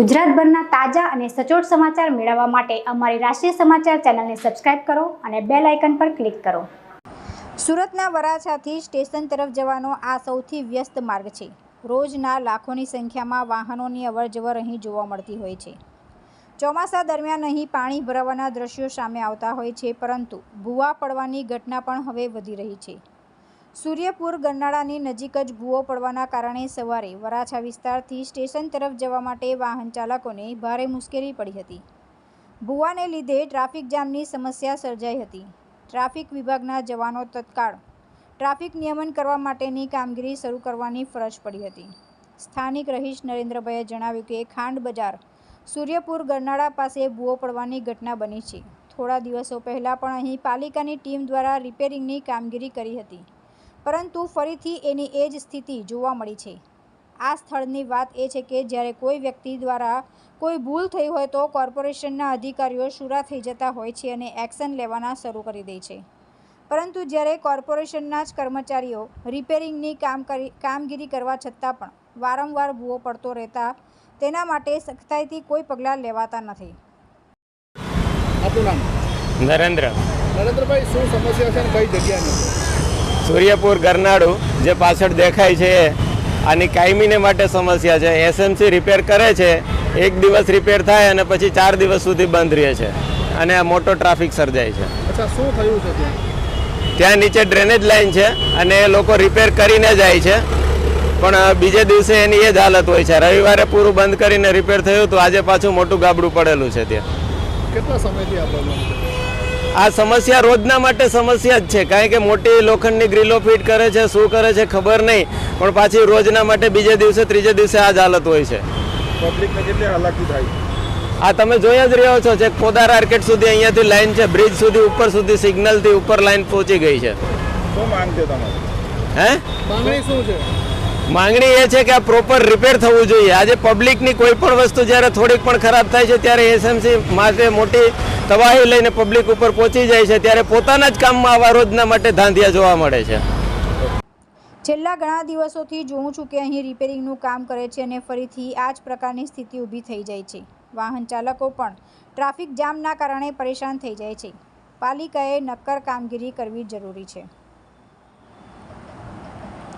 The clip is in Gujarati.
ગુજરાતભરના તાજા અને સચોટ સમાચાર મેળવવા માટે અમારી રાષ્ટ્રીય સમાચાર ચેનલને સબસ્ક્રાઇબ કરો અને બેલ આઇકન પર ક્લિક કરો. સુરતના વરાછાથી સ્ટેશન તરફ જવાનો આ સૌથી વ્યસ્ત માર્ગ છે. રોજના લાખોની સંખ્યામાં વાહનોની અવરજવર અહીં જોવા મળતી હોય છે. ચોમાસા દરમિયાન અહીં પાણી ભરાવાના દ્રશ્યો સામે આવતા હોય છે, પરંતુ ભૂવા પડવાની ઘટના પણ હવે વધી રહી છે. સૂર્યપુર ગરનાળાની નજીક જ ભૂવો પડવાના કારણે સવારે વરાછા વિસ્તારથી સ્ટેશન તરફ જવા માટે વાહન ચાલકોને ભારે મુશ્કેલી પડી હતી. ભૂવાને લીધે ટ્રાફિક જામની સમસ્યા સર્જાઈ હતી. ટ્રાફિક વિભાગના જવાનો તત્કાળ ટ્રાફિક નિયમન કરવા માટેની કામગીરી શરૂ કરવાની ફરજ પડી હતી. સ્થાનિક રહીશ નરેન્દ્રભાઈએ જણાવ્યું કે ખાંડ બજાર સૂર્યપુર ગરનાળા પાસે ભૂવો પડવાની ઘટના બની છે. થોડા દિવસો પહેલાં પણ અહીં પાલિકાની ટીમ દ્વારા રિપેરિંગની કામગીરી કરી હતી. પરંતુ ફરીથી એની એ જ સ્થિતિ જોવા મળી છે. આ સ્થળની વાત એ છે કે જ્યારે કોઈ વ્યક્તિ દ્વારા કોઈ ભૂલ થઈ હોય તો કોર્પોરેશનના અધિકારીઓ શુરા થઈ જતા હોય છે અને એક્શન લેવાના શરૂ કરી દે છે. પરંતુ જ્યારે કોર્પોરેશનના જ કર્મચારીઓ રિપેરિંગની કામ કરી કામગીરી કરવા છતાં પણ વારંવાર ભૂવો પડતો રહેતા તેના માટે સખ્તાઈથી કોઈ પગલાં લેવાતા નથી. આપનું નામ? નરેન્દ્ર. નરેન્દ્રભાઈ શું સમસ્યા છે અને કઈ જગ્યાની સૂર્યપુર ગરનાળું જે પાછળ દેખાય છે આની કાયમીને માટે સમસ્યા છે. એસએમસી રિપેર કરે છે એક દિવસ રિપેર થાય અને પછી ચાર દિવસ સુધી બંધ રહે છે. અને આ મોટો ટ્રાફિક સર્જાય છે. અચ્છા શું થયું છે ત્યાં? નીચે ડ્રેનેજ લાઈન છે અને એ લોકો રિપેર કરીને જાય છે. પણ બીજે દિવસે એની એ જ હાલત હોય છે. રવિવારે પૂરું બંધ કરીને રિપેર થયું તો આજે પાછું મોટું ગાબડું પડેલું છે ત્યાં. કેટલા સમયથી આ પ્રોબ્લેમ છે? આ સમસ્યા રોજના માટે સમસ્યા જ છે. કારણ કે મોટી લોખંડની ગ્રીલો ફિટ કરે છે શું કરે છે ખબર નહીં. પણ પાછી રોજના માટે બીજે દિવસે ત્રીજે દિવસે આ જ હાલત હોય છે. પબ્લિકને કેટલી હાલાકી થાય? આ તમે જોઈ જ રહ્યો છો જે ફોદાર આર્કેટ સુધી અહીંયાથી લાઈન છે બ્રિજ સુધી ઉપર સુધી સિગ્નલથી ઉપર લાઈન પહોંચી ગઈ છે. શું માંગ છે તમારી? હે? માંગણી શું છે? માંગણી એ છે કે આ પ્રોપર રિપેર થવું જોઈએ. આજે પબ્લિકની કોઈ પણ વસ્તુ જ્યારે થોડીક પણ ખરાબ થાય છે, ત્યારે એસએમસી માટે મોટી તબાહી લઈને પબ્લિક ઉપર પહોંચી જાય છે. ત્યારે પોતાના જ કામમાં આવા રોજના માટે ધાંધિયા જોવા મળે છે. છેલ્લા ઘણા દિવસોથી જોઉં છું કે અહીં રિપેરિંગનું કામ કરે છે અને ફરીથી આ જ પ્રકારની સ્થિતિ ઊભી થઈ જાય છે. વાહન ચાલકો પણ ટ્રાફિક જામના કારણે પરેશાન થઈ જાય છે. પાલિકાએ નક્કર કામગીરી કરવી જરૂરી છે.